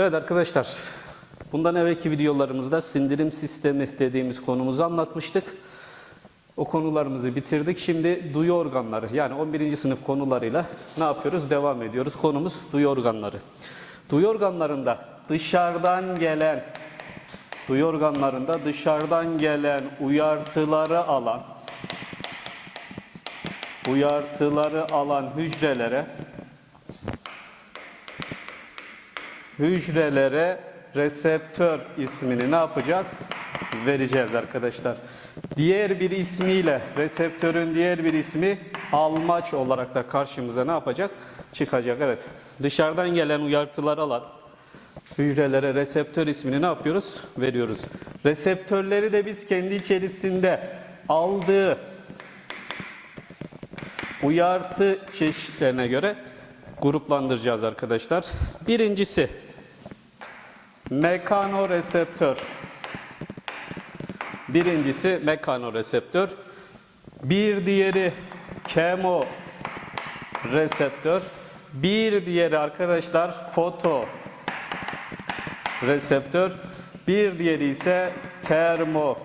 Evet arkadaşlar, bundan evvelki videolarımızda sindirim sistemi dediğimiz konumuzu anlatmıştık. O konularımızı bitirdik. Şimdi duyu organları yani 11. sınıf konularıyla ne yapıyoruz? Devam ediyoruz. Konumuz duyu organları. Duyu organlarında dışarıdan gelen duyu organlarında dışarıdan gelen uyartıları alan uyartıları alan hücrelere hücrelere reseptör ismini ne yapacağız? Vereceğiz arkadaşlar. Diğer bir ismiyle reseptörün diğer bir ismi almaç olarak da karşımıza ne yapacak? Çıkacak. Evet. Dışarıdan gelen uyartıları alan hücrelere reseptör ismini ne yapıyoruz? Veriyoruz. Reseptörleri de biz kendi içerisinde aldığı uyartı çeşitlerine göre gruplandıracağız arkadaşlar. Birincisi mekanoreseptör. Birincisi mekanoreseptör. Bir diğeri kemo reseptör. Bir diğeri arkadaşlar foto reseptör. Bir diğeri ise termo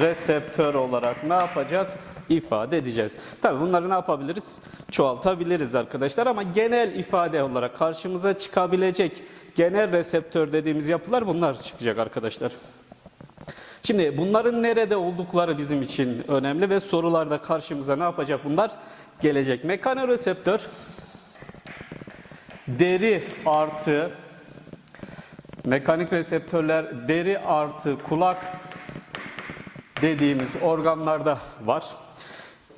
reseptör olarak ne yapacağız? İfade edeceğiz. Tabii bunları ne yapabiliriz? Çoğaltabiliriz arkadaşlar ama genel ifade olarak karşımıza çıkabilecek genel reseptör dediğimiz yapılar bunlar çıkacak arkadaşlar. Şimdi bunların nerede oldukları bizim için önemli ve sorularda karşımıza ne yapacak bunlar? Gelecek. Mekanoreseptör deri artı mekanik reseptörler deri artı kulak dediğimiz organlarda var.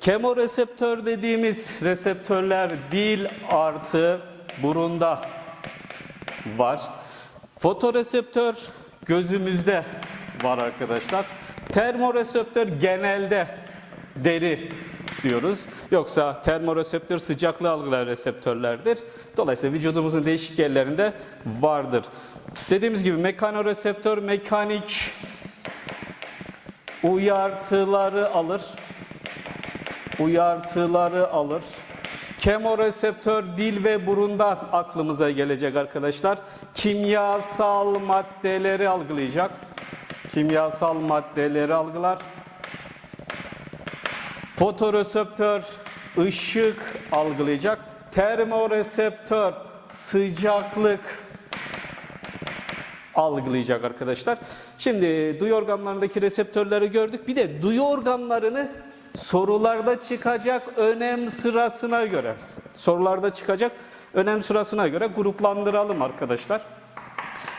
Kemoreseptör dediğimiz reseptörler dil artı burunda var. Fotoreseptör gözümüzde var arkadaşlar. Termoreseptör genelde deri diyoruz. Yoksa termoreseptör sıcaklığı algılayan reseptörlerdir. Dolayısıyla vücudumuzun değişik yerlerinde vardır. Dediğimiz gibi mekanoreseptör mekanik uyartıları alır. Uyartıları alır. Kemoreseptör dil ve burundan aklımıza gelecek arkadaşlar. Kimyasal maddeleri algılayacak. Kimyasal maddeleri algılar. Fotoreseptör ışık algılayacak. Termoreseptör sıcaklık algılayacak arkadaşlar. Şimdi duyu organlarındaki reseptörleri gördük. Bir de duyu organlarını sorularda çıkacak önem sırasına göre sorularda çıkacak önem sırasına göre gruplandıralım arkadaşlar.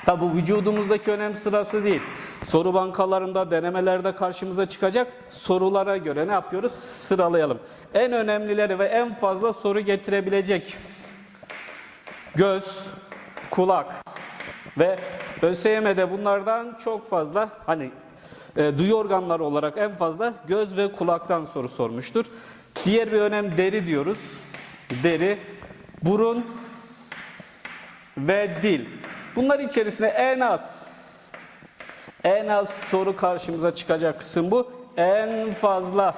Tabi bu vücudumuzdaki önem sırası değil. Soru bankalarında, denemelerde karşımıza çıkacak sorulara göre ne yapıyoruz? Sıralayalım. En önemlileri ve en fazla soru getirebilecek göz, kulak ve ÖSYM'de bunlardan çok fazla hani e, duyu organları olarak en fazla göz ve kulaktan soru sormuştur. Diğer bir önem deri diyoruz. Deri, burun ve dil. Bunlar içerisinde en az en az soru karşımıza çıkacak kısım bu. En fazla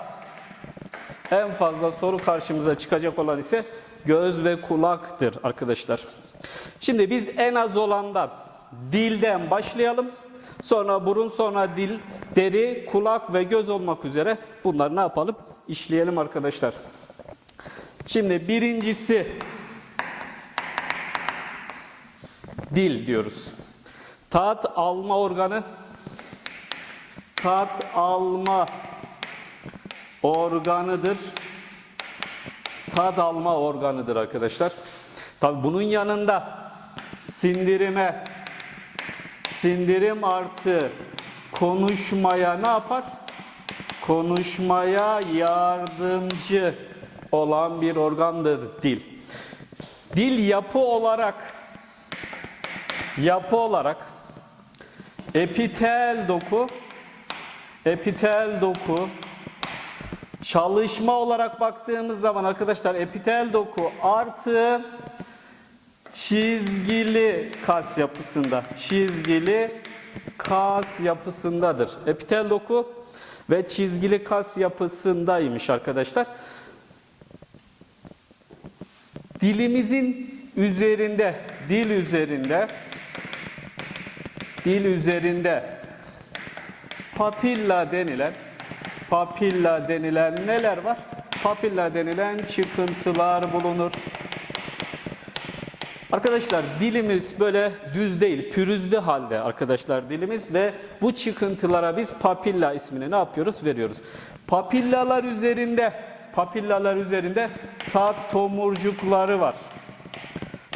en fazla soru karşımıza çıkacak olan ise göz ve kulaktır arkadaşlar. Şimdi biz en az olandan dilden başlayalım. Sonra burun, sonra dil, deri, kulak ve göz olmak üzere bunları ne yapalım? İşleyelim arkadaşlar. Şimdi birincisi dil diyoruz. Tat alma organı tat alma organıdır. Tat alma organıdır arkadaşlar. Tabi bunun yanında sindirime sindirim artı konuşmaya ne yapar? Konuşmaya yardımcı olan bir organdır dil. Dil yapı olarak yapı olarak epitel doku epitel doku çalışma olarak baktığımız zaman arkadaşlar epitel doku artı çizgili kas yapısında çizgili kas yapısındadır. Epitel doku ve çizgili kas yapısındaymış arkadaşlar. Dilimizin üzerinde, dil üzerinde dil üzerinde papilla denilen papilla denilen neler var? Papilla denilen çıkıntılar bulunur. Arkadaşlar dilimiz böyle düz değil, pürüzlü halde arkadaşlar dilimiz ve bu çıkıntılara biz papilla ismini ne yapıyoruz? Veriyoruz. Papillalar üzerinde, papillalar üzerinde tat tomurcukları var.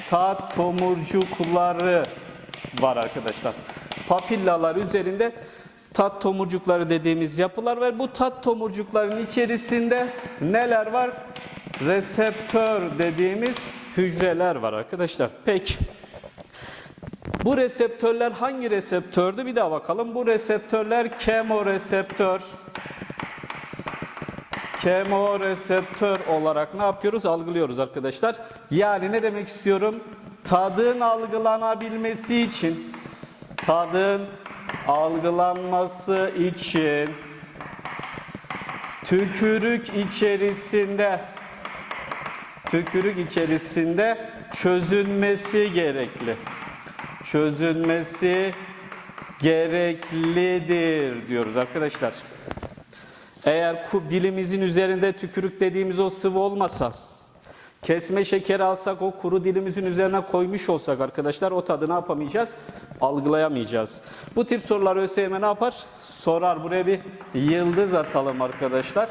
Tat tomurcukları var arkadaşlar. Papillalar üzerinde tat tomurcukları dediğimiz yapılar var. Bu tat tomurcukların içerisinde neler var? Reseptör dediğimiz hücreler var arkadaşlar. Peki. Bu reseptörler hangi reseptördü? Bir daha bakalım. Bu reseptörler kemoreseptör. Kemoreseptör olarak ne yapıyoruz? Algılıyoruz arkadaşlar. Yani ne demek istiyorum? Tadın algılanabilmesi için tadın algılanması için tükürük içerisinde tükürük içerisinde çözünmesi gerekli. Çözünmesi gereklidir diyoruz arkadaşlar. Eğer dilimizin üzerinde tükürük dediğimiz o sıvı olmasa, kesme şekeri alsak o kuru dilimizin üzerine koymuş olsak arkadaşlar o tadı ne yapamayacağız? Algılayamayacağız. Bu tip sorular ÖSYM ne yapar? Sorar. Buraya bir yıldız atalım arkadaşlar.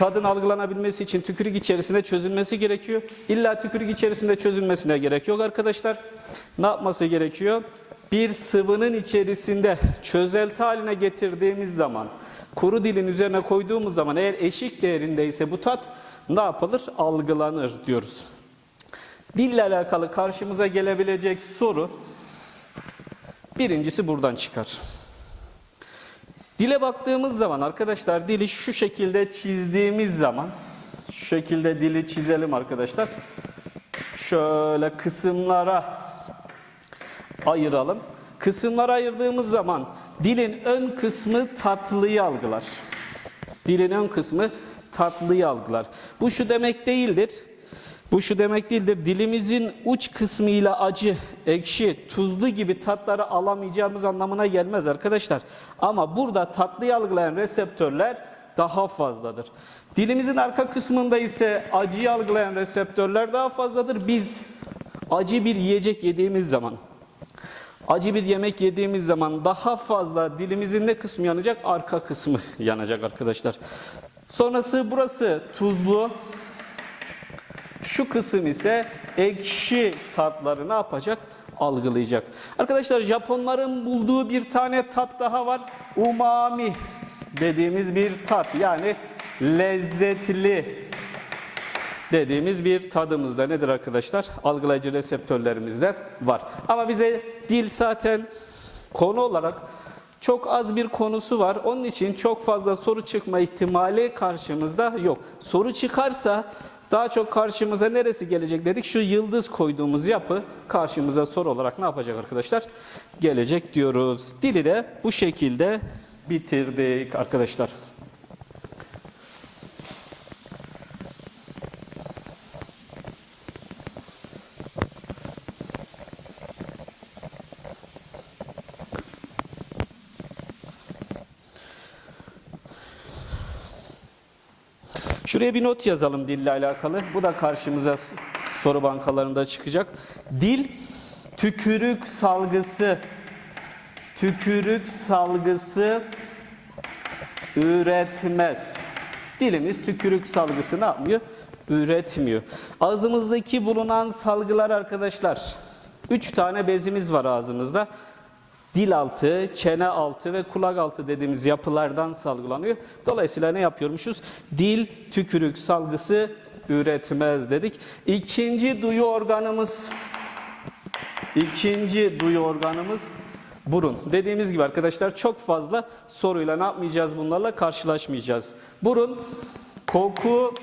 Tadın algılanabilmesi için tükürük içerisinde çözülmesi gerekiyor. İlla tükürük içerisinde çözülmesine gerek yok arkadaşlar. Ne yapması gerekiyor? Bir sıvının içerisinde çözelti haline getirdiğimiz zaman, kuru dilin üzerine koyduğumuz zaman eğer eşik değerindeyse bu tat ne yapılır? Algılanır diyoruz. Dille alakalı karşımıza gelebilecek soru birincisi buradan çıkar. Dile baktığımız zaman arkadaşlar dili şu şekilde çizdiğimiz zaman şu şekilde dili çizelim arkadaşlar. Şöyle kısımlara ayıralım. Kısımlara ayırdığımız zaman dilin ön kısmı tatlıyı algılar. Dilin ön kısmı tatlıyı algılar. Bu şu demek değildir. Bu şu demek değildir. Dilimizin uç kısmıyla acı, ekşi, tuzlu gibi tatları alamayacağımız anlamına gelmez arkadaşlar. Ama burada tatlıyı algılayan reseptörler daha fazladır. Dilimizin arka kısmında ise acıyı algılayan reseptörler daha fazladır. Biz acı bir yiyecek yediğimiz zaman Acı bir yemek yediğimiz zaman daha fazla dilimizin ne kısmı yanacak? Arka kısmı yanacak arkadaşlar. Sonrası burası tuzlu. Şu kısım ise ekşi tatları ne yapacak? Algılayacak. Arkadaşlar Japonların bulduğu bir tane tat daha var. Umami dediğimiz bir tat. Yani lezzetli dediğimiz bir tadımızda nedir arkadaşlar? Algılayıcı reseptörlerimizde var. Ama bize dil zaten konu olarak çok az bir konusu var. Onun için çok fazla soru çıkma ihtimali karşımızda yok. Soru çıkarsa daha çok karşımıza neresi gelecek dedik? Şu yıldız koyduğumuz yapı karşımıza soru olarak ne yapacak arkadaşlar? Gelecek diyoruz. Dili de bu şekilde bitirdik arkadaşlar. Şuraya bir not yazalım dille alakalı. Bu da karşımıza soru bankalarında çıkacak. Dil tükürük salgısı tükürük salgısı üretmez. Dilimiz tükürük salgısı ne yapmıyor? Üretmiyor. Ağzımızdaki bulunan salgılar arkadaşlar. Üç tane bezimiz var ağzımızda. Dil altı, çene altı ve kulak altı dediğimiz yapılardan salgılanıyor. Dolayısıyla ne yapıyormuşuz? Dil tükürük salgısı üretmez dedik. İkinci duyu organımız İkinci duyu organımız burun. Dediğimiz gibi arkadaşlar çok fazla soruyla ne yapmayacağız bunlarla karşılaşmayacağız. Burun koku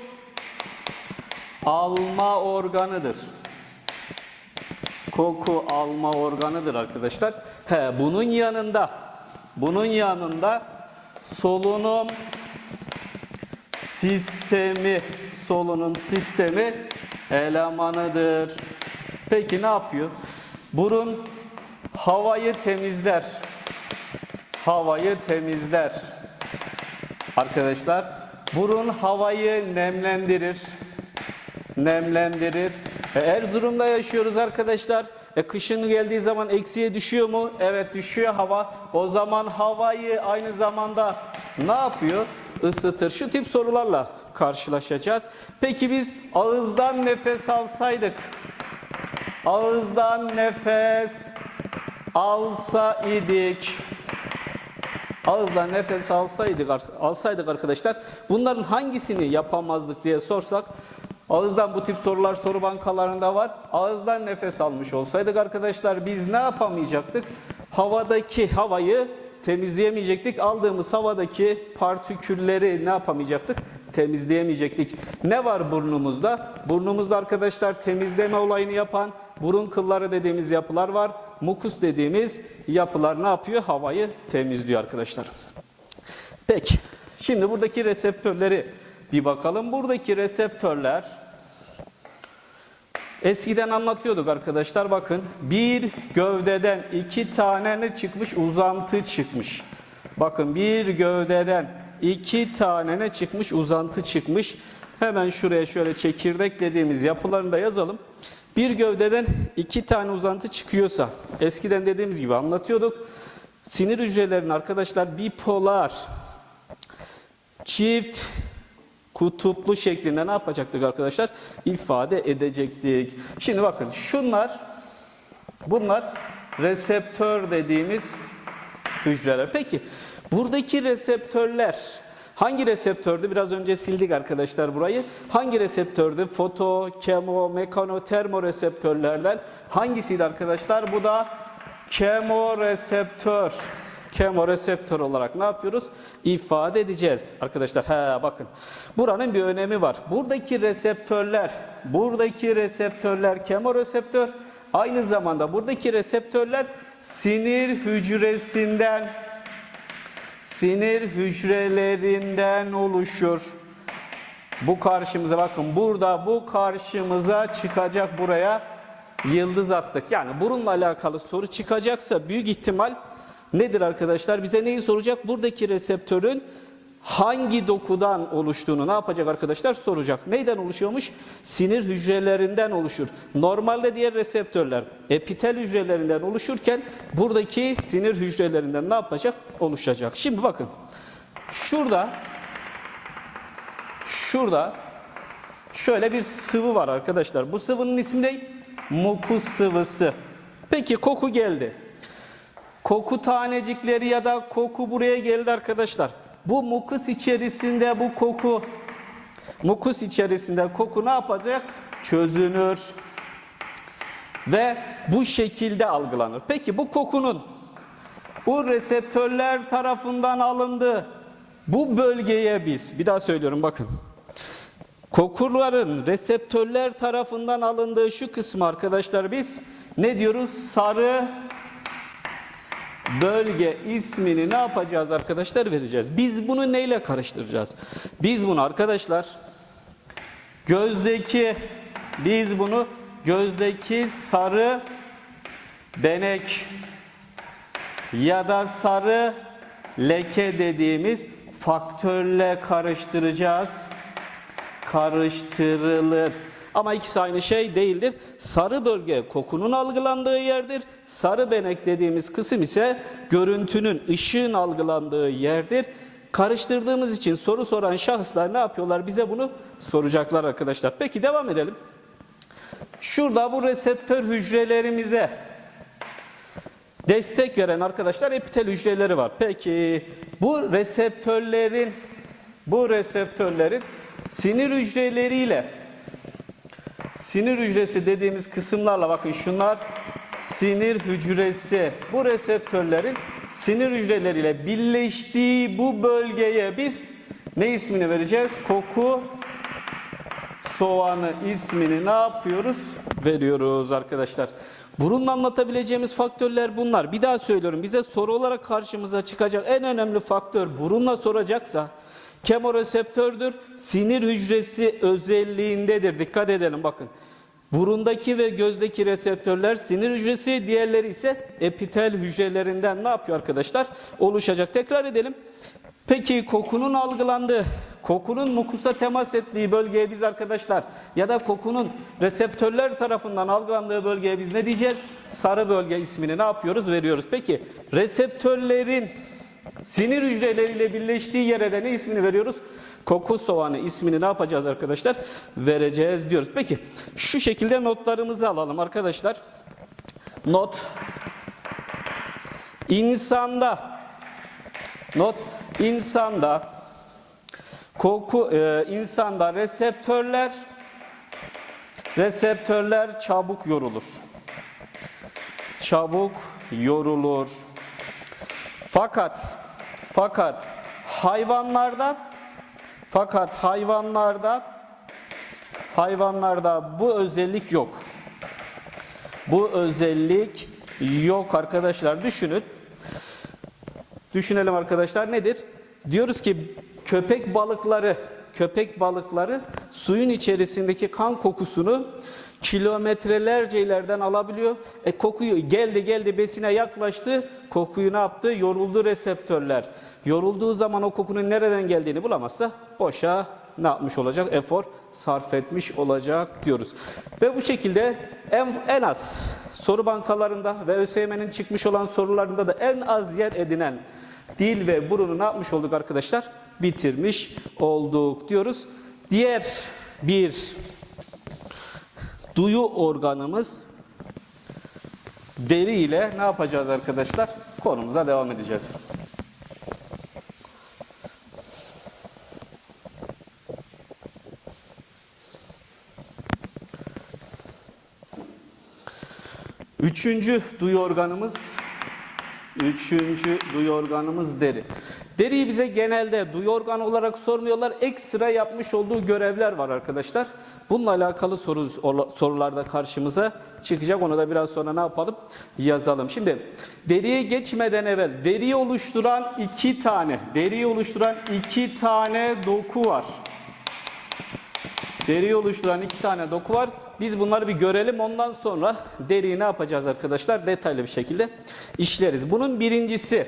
alma organıdır. Koku alma organıdır arkadaşlar. He, bunun yanında bunun yanında solunum sistemi solunum sistemi elemanıdır. Peki ne yapıyor? Burun havayı temizler. Havayı temizler. Arkadaşlar burun havayı nemlendirir. Nemlendirir. E, Erzurum'da yaşıyoruz arkadaşlar. E, kışın geldiği zaman eksiye düşüyor mu? Evet düşüyor hava. O zaman havayı aynı zamanda ne yapıyor? Isıtır. Şu tip sorularla karşılaşacağız. Peki biz ağızdan nefes alsaydık. Ağızdan nefes alsa. Ağızdan nefes alsaydık, alsaydık arkadaşlar bunların hangisini yapamazdık diye sorsak ağızdan bu tip sorular soru bankalarında var. Ağızdan nefes almış olsaydık arkadaşlar biz ne yapamayacaktık? Havadaki havayı temizleyemeyecektik. Aldığımız havadaki partikülleri ne yapamayacaktık? Temizleyemeyecektik. Ne var burnumuzda? Burnumuzda arkadaşlar temizleme olayını yapan burun kılları dediğimiz yapılar var. Mukus dediğimiz yapılar ne yapıyor? Havayı temizliyor arkadaşlar. Peki. Şimdi buradaki reseptörleri bir bakalım. Buradaki reseptörler eskiden anlatıyorduk arkadaşlar. Bakın bir gövdeden iki tane ne çıkmış? Uzantı çıkmış. Bakın bir gövdeden iki tane ne çıkmış? Uzantı çıkmış. Hemen şuraya şöyle çekirdek dediğimiz yapılarını da yazalım. Bir gövdeden iki tane uzantı çıkıyorsa, eskiden dediğimiz gibi anlatıyorduk. Sinir hücrelerinin arkadaşlar bipolar, çift kutuplu şeklinde ne yapacaktık arkadaşlar? İfade edecektik. Şimdi bakın şunlar, bunlar reseptör dediğimiz hücreler. Peki buradaki reseptörler hangi reseptördü? Biraz önce sildik arkadaşlar burayı. Hangi reseptördü? Foto, kemo, mekano, termo reseptörlerden hangisiydi arkadaşlar? Bu da kemoreseptör. Kemoreseptör olarak ne yapıyoruz? İfade edeceğiz arkadaşlar. He bakın. Buranın bir önemi var. Buradaki reseptörler, buradaki reseptörler kemoreseptör. Aynı zamanda buradaki reseptörler sinir hücresinden sinir hücrelerinden oluşur. Bu karşımıza bakın burada bu karşımıza çıkacak buraya yıldız attık. Yani burunla alakalı soru çıkacaksa büyük ihtimal nedir arkadaşlar? Bize neyi soracak? Buradaki reseptörün hangi dokudan oluştuğunu ne yapacak arkadaşlar? Soracak. Neyden oluşuyormuş? Sinir hücrelerinden oluşur. Normalde diğer reseptörler epitel hücrelerinden oluşurken buradaki sinir hücrelerinden ne yapacak? Oluşacak. Şimdi bakın. Şurada şurada şöyle bir sıvı var arkadaşlar. Bu sıvının ismi ne? Mukus sıvısı. Peki koku geldi. Koku tanecikleri ya da koku buraya geldi arkadaşlar. Bu mukus içerisinde bu koku mukus içerisinde koku ne yapacak? Çözünür. Ve bu şekilde algılanır. Peki bu kokunun bu reseptörler tarafından alındı. Bu bölgeye biz bir daha söylüyorum bakın. Kokuların reseptörler tarafından alındığı şu kısmı arkadaşlar biz ne diyoruz? Sarı bölge ismini ne yapacağız arkadaşlar vereceğiz. Biz bunu neyle karıştıracağız? Biz bunu arkadaşlar gözdeki biz bunu gözdeki sarı benek ya da sarı leke dediğimiz faktörle karıştıracağız. Karıştırılır. Ama ikisi aynı şey değildir. Sarı bölge kokunun algılandığı yerdir. Sarı benek dediğimiz kısım ise görüntünün, ışığın algılandığı yerdir. Karıştırdığımız için soru soran şahıslar ne yapıyorlar? Bize bunu soracaklar arkadaşlar. Peki devam edelim. Şurada bu reseptör hücrelerimize destek veren arkadaşlar epitel hücreleri var. Peki bu reseptörlerin bu reseptörlerin sinir hücreleriyle sinir hücresi dediğimiz kısımlarla bakın şunlar sinir hücresi. Bu reseptörlerin sinir hücreleriyle birleştiği bu bölgeye biz ne ismini vereceğiz? Koku soğanı ismini ne yapıyoruz? Veriyoruz arkadaşlar. Burunla anlatabileceğimiz faktörler bunlar. Bir daha söylüyorum. Bize soru olarak karşımıza çıkacak en önemli faktör burunla soracaksa kemoreseptördür. Sinir hücresi özelliğindedir. Dikkat edelim bakın. Burundaki ve gözdeki reseptörler sinir hücresi, diğerleri ise epitel hücrelerinden ne yapıyor arkadaşlar? Oluşacak. Tekrar edelim. Peki kokunun algılandığı, kokunun mukusa temas ettiği bölgeye biz arkadaşlar ya da kokunun reseptörler tarafından algılandığı bölgeye biz ne diyeceğiz? Sarı bölge ismini ne yapıyoruz? Veriyoruz. Peki reseptörlerin sinir hücreleriyle birleştiği yere de ne ismini veriyoruz? Koku soğanı ismini ne yapacağız arkadaşlar? Vereceğiz diyoruz. Peki şu şekilde notlarımızı alalım arkadaşlar. Not insanda not insanda koku e, insanda reseptörler reseptörler çabuk yorulur. Çabuk yorulur. Fakat fakat hayvanlarda fakat hayvanlarda hayvanlarda bu özellik yok. Bu özellik yok arkadaşlar. Düşünün. Düşünelim arkadaşlar nedir? Diyoruz ki köpek balıkları köpek balıkları suyun içerisindeki kan kokusunu kilometrelerce ileriden alabiliyor. E kokuyu geldi geldi besine yaklaştı. Kokuyu ne yaptı? Yoruldu reseptörler. Yorulduğu zaman o kokunun nereden geldiğini bulamazsa boşa ne yapmış olacak? Efor sarf etmiş olacak diyoruz. Ve bu şekilde en, en az soru bankalarında ve ÖSYM'nin çıkmış olan sorularında da en az yer edinen dil ve burunu ne yapmış olduk arkadaşlar? Bitirmiş olduk diyoruz. Diğer bir duyu organımız deri ile ne yapacağız arkadaşlar? Konumuza devam edeceğiz. Üçüncü duyu organımız Üçüncü duyu organımız deri. Deriyi bize genelde duyu organı olarak sormuyorlar. Ekstra yapmış olduğu görevler var arkadaşlar. Bununla alakalı soru, sorularda karşımıza çıkacak. Onu da biraz sonra ne yapalım? Yazalım. Şimdi deriye geçmeden evvel deriyi oluşturan iki tane, deriyi oluşturan iki tane doku var. Deriyi oluşturan iki tane doku var. Biz bunları bir görelim. Ondan sonra deriyi ne yapacağız arkadaşlar? Detaylı bir şekilde işleriz. Bunun birincisi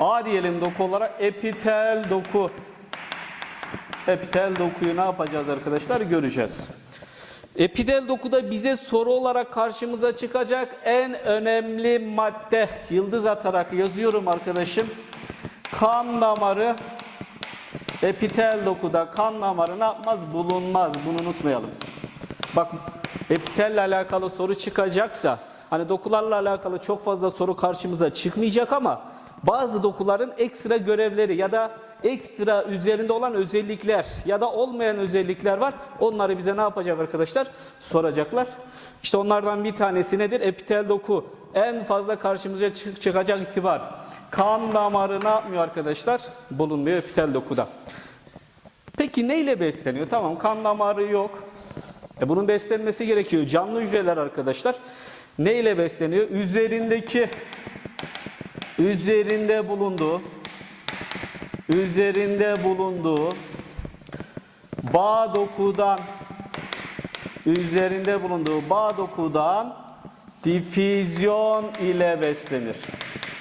A diyelim doku olarak epitel doku. Epitel dokuyu ne yapacağız arkadaşlar? Göreceğiz. Epitel dokuda bize soru olarak karşımıza çıkacak en önemli madde. Yıldız atarak yazıyorum arkadaşım. Kan damarı Epitel dokuda kan damarı ne yapmaz? Bulunmaz. Bunu unutmayalım. Bak epitelle alakalı soru çıkacaksa hani dokularla alakalı çok fazla soru karşımıza çıkmayacak ama bazı dokuların ekstra görevleri ya da ekstra üzerinde olan özellikler ya da olmayan özellikler var. Onları bize ne yapacak arkadaşlar? Soracaklar. İşte onlardan bir tanesi nedir? Epitel doku. En fazla karşımıza çıkacak itibar. Kan damarı ne yapmıyor arkadaşlar? Bulunmuyor epitel dokuda. Peki neyle besleniyor? Tamam kan damarı yok. E bunun beslenmesi gerekiyor. Canlı hücreler arkadaşlar. Neyle besleniyor? Üzerindeki üzerinde bulunduğu üzerinde bulunduğu bağ dokudan üzerinde bulunduğu bağ dokudan difüzyon ile beslenir.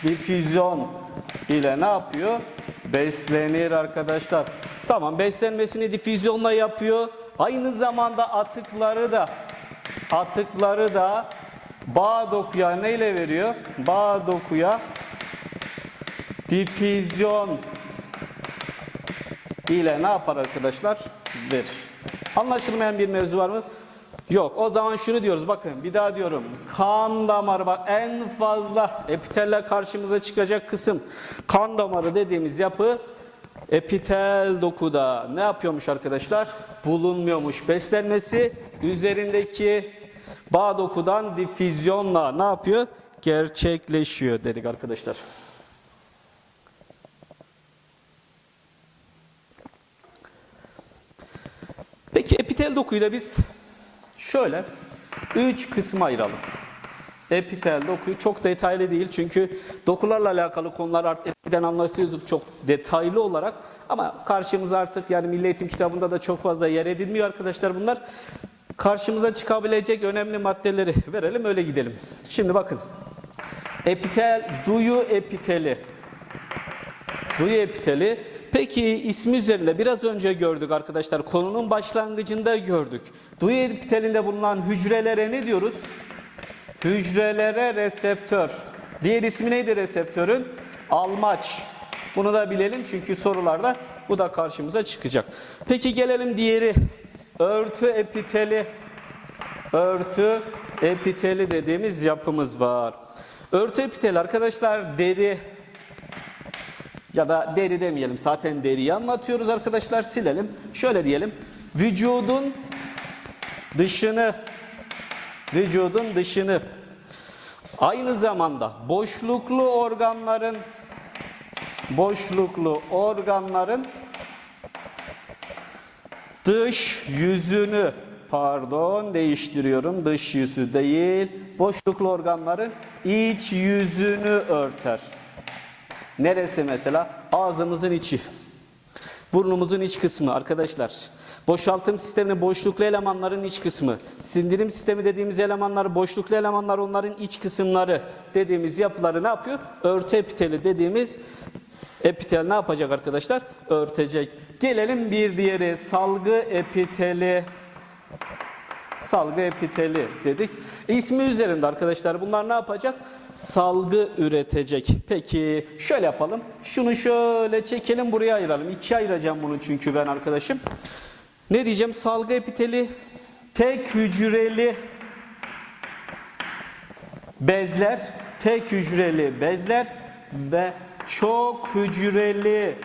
Difüzyon ile ne yapıyor? Beslenir arkadaşlar. Tamam beslenmesini difüzyonla yapıyor. Aynı zamanda atıkları da atıkları da bağ dokuya neyle veriyor? Bağ dokuya difüzyon ile ne yapar arkadaşlar? Verir. Anlaşılmayan bir mevzu var mı? Yok. O zaman şunu diyoruz. Bakın bir daha diyorum. Kan damarı bak en fazla epitelle karşımıza çıkacak kısım kan damarı dediğimiz yapı epitel dokuda ne yapıyormuş arkadaşlar? Bulunmuyormuş. Beslenmesi üzerindeki bağ dokudan difüzyonla ne yapıyor? Gerçekleşiyor dedik arkadaşlar. Peki epitel dokuyla biz şöyle üç kısma ayıralım. Epitel dokuyu çok detaylı değil çünkü dokularla alakalı konular artık eskiden anlatıyorduk çok detaylı olarak ama karşımıza artık yani Milli Eğitim kitabında da çok fazla yer edilmiyor arkadaşlar bunlar. karşımıza çıkabilecek önemli maddeleri verelim öyle gidelim. Şimdi bakın. Epitel, duyu epiteli. Duyu epiteli. Peki ismi üzerinde biraz önce gördük arkadaşlar. Konunun başlangıcında gördük. Duyu epitelinde bulunan hücrelere ne diyoruz? Hücrelere reseptör. Diğer ismi neydi reseptörün? Almaç. Bunu da bilelim çünkü sorularda bu da karşımıza çıkacak. Peki gelelim diğeri. Örtü epiteli. Örtü epiteli dediğimiz yapımız var. Örtü epiteli arkadaşlar deri ya da deri demeyelim. Zaten deriyi anlatıyoruz arkadaşlar. Silelim. Şöyle diyelim. Vücudun dışını vücudun dışını aynı zamanda boşluklu organların boşluklu organların dış yüzünü pardon değiştiriyorum dış yüzü değil boşluklu organların iç yüzünü örter. Neresi mesela? Ağzımızın içi. Burnumuzun iç kısmı arkadaşlar. Boşaltım sisteminin boşluklu elemanların iç kısmı. Sindirim sistemi dediğimiz elemanlar boşluklu elemanlar onların iç kısımları dediğimiz yapıları ne yapıyor? Örtü epiteli dediğimiz epitel ne yapacak arkadaşlar? Örtecek. Gelelim bir diğeri salgı epiteli. Salgı epiteli dedik. İsmi üzerinde arkadaşlar bunlar ne yapacak? Salgı üretecek. Peki şöyle yapalım. Şunu şöyle çekelim buraya ayıralım. İkiye ayıracağım bunu çünkü ben arkadaşım. Ne diyeceğim? Salgı epiteli tek hücreli bezler, tek hücreli bezler ve çok hücreli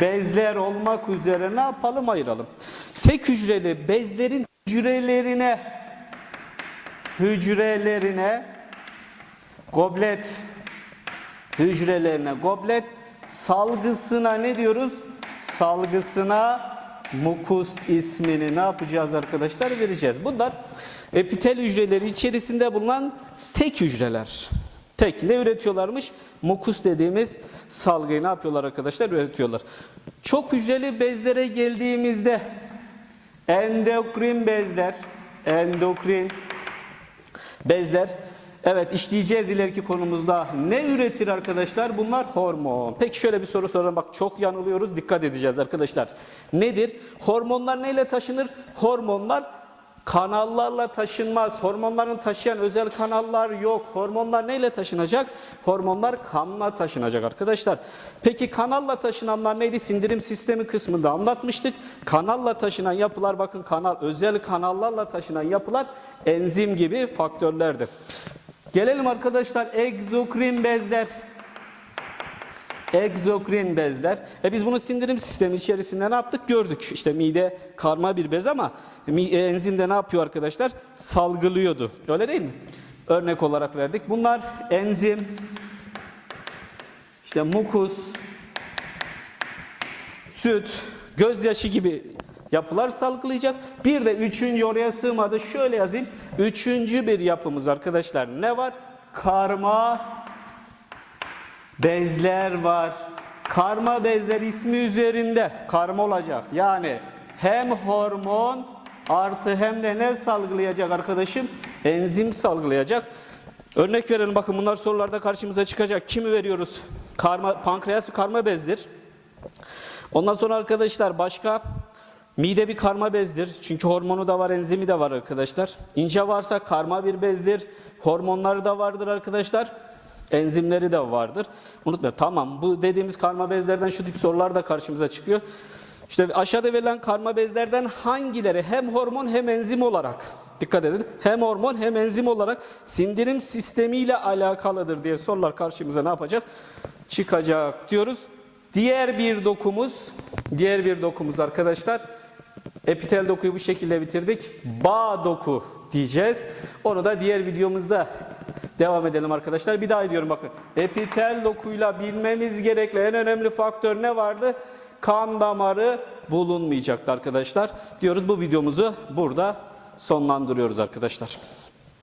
bezler olmak üzere ne yapalım ayıralım. Tek hücreli bezlerin hücrelerine hücrelerine goblet hücrelerine goblet salgısına ne diyoruz? Salgısına mukus ismini ne yapacağız arkadaşlar? Vereceğiz. Bunlar epitel hücreleri içerisinde bulunan tek hücreler. Tek ne üretiyorlarmış? Mukus dediğimiz salgıyı ne yapıyorlar arkadaşlar? Üretiyorlar. Çok hücreli bezlere geldiğimizde endokrin bezler, endokrin bezler Evet işleyeceğiz ileriki konumuzda. Ne üretir arkadaşlar? Bunlar hormon. Peki şöyle bir soru soralım. Bak çok yanılıyoruz. Dikkat edeceğiz arkadaşlar. Nedir? Hormonlar neyle taşınır? Hormonlar kanallarla taşınmaz. Hormonların taşıyan özel kanallar yok. Hormonlar neyle taşınacak? Hormonlar kanla taşınacak arkadaşlar. Peki kanalla taşınanlar neydi? Sindirim sistemi kısmında anlatmıştık. Kanalla taşınan yapılar bakın kanal özel kanallarla taşınan yapılar enzim gibi faktörlerdi. Gelelim arkadaşlar egzokrin bezler. Egzokrin bezler. E biz bunu sindirim sistemi içerisinde ne yaptık? Gördük. İşte mide karma bir bez ama e, enzim de ne yapıyor arkadaşlar? Salgılıyordu. Öyle değil mi? Örnek olarak verdik. Bunlar enzim, işte mukus, süt, gözyaşı gibi yapılar salgılayacak. Bir de üçüncü oraya sığmadı. Şöyle yazayım. Üçüncü bir yapımız arkadaşlar. Ne var? Karma bezler var. Karma bezler ismi üzerinde karma olacak. Yani hem hormon artı hem de ne salgılayacak arkadaşım? Enzim salgılayacak. Örnek verelim bakın bunlar sorularda karşımıza çıkacak. Kimi veriyoruz? Karma, pankreas karma bezdir. Ondan sonra arkadaşlar başka mide bir karma bezdir. Çünkü hormonu da var, enzimi de var arkadaşlar. İnce varsa karma bir bezdir. Hormonları da vardır arkadaşlar. Enzimleri de vardır. Unutmayın. Tamam bu dediğimiz karma bezlerden şu tip sorular da karşımıza çıkıyor. İşte aşağıda verilen karma bezlerden hangileri hem hormon hem enzim olarak dikkat edin hem hormon hem enzim olarak sindirim sistemiyle alakalıdır diye sorular karşımıza ne yapacak? Çıkacak diyoruz. Diğer bir dokumuz, diğer bir dokumuz arkadaşlar. Epitel dokuyu bu şekilde bitirdik. Bağ doku diyeceğiz. Onu da diğer videomuzda devam edelim arkadaşlar. Bir daha ediyorum bakın. Epitel dokuyla bilmemiz gerekli en önemli faktör ne vardı? Kan damarı bulunmayacaktı arkadaşlar. Diyoruz bu videomuzu burada sonlandırıyoruz arkadaşlar.